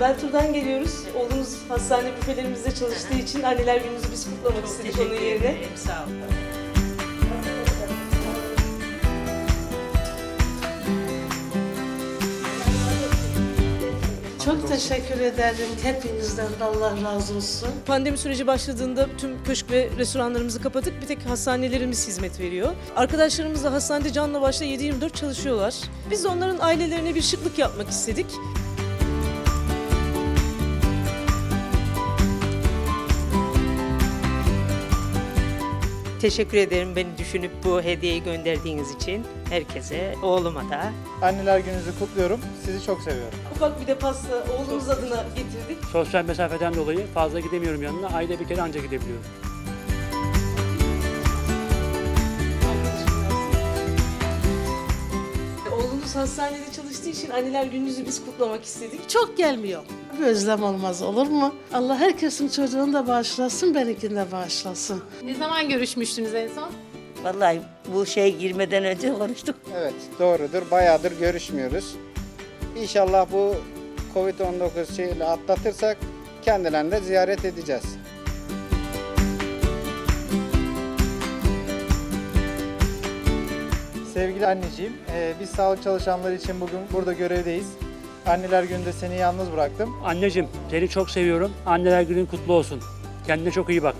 Beltur'dan geliyoruz. Oğlumuz hastane büfelerimizde çalıştığı için anneler günümüzü biz kutlamak istedik onun yerine. Sağ olun. Çok teşekkür ederim hepinizden de Allah razı olsun. Pandemi süreci başladığında tüm köşk ve restoranlarımızı kapattık. Bir tek hastanelerimiz hizmet veriyor. Arkadaşlarımız da hastanede canla başla 7-24 çalışıyorlar. Biz de onların ailelerine bir şıklık yapmak istedik. Teşekkür ederim beni düşünüp bu hediyeyi gönderdiğiniz için herkese, oğluma da. Anneler gününüzü kutluyorum. Sizi çok seviyorum. Ufak bir de pasta oğlumuz adına getirdik. Sosyal mesafeden dolayı fazla gidemiyorum yanına. Ayda bir kere anca gidebiliyorum. Oğlumuz hastanede çalıştığı için anneler gününüzü biz kutlamak istedik. Çok gelmiyor. Bir özlem olmaz olur mu? Allah herkesin çocuğunu da bağışlasın, benimkini de bağışlasın. Ne zaman görüşmüştünüz en son? Vallahi bu şey girmeden önce konuştuk. Evet doğrudur. Bayağıdır görüşmüyoruz. İnşallah bu Covid-19 şeyiyle atlatırsak kendilerini de ziyaret edeceğiz. Sevgili anneciğim, e, biz sağlık çalışanları için bugün burada görevdeyiz. Anneler gününde seni yalnız bıraktım. Anneciğim seni çok seviyorum. Anneler günün kutlu olsun. Kendine çok iyi bak.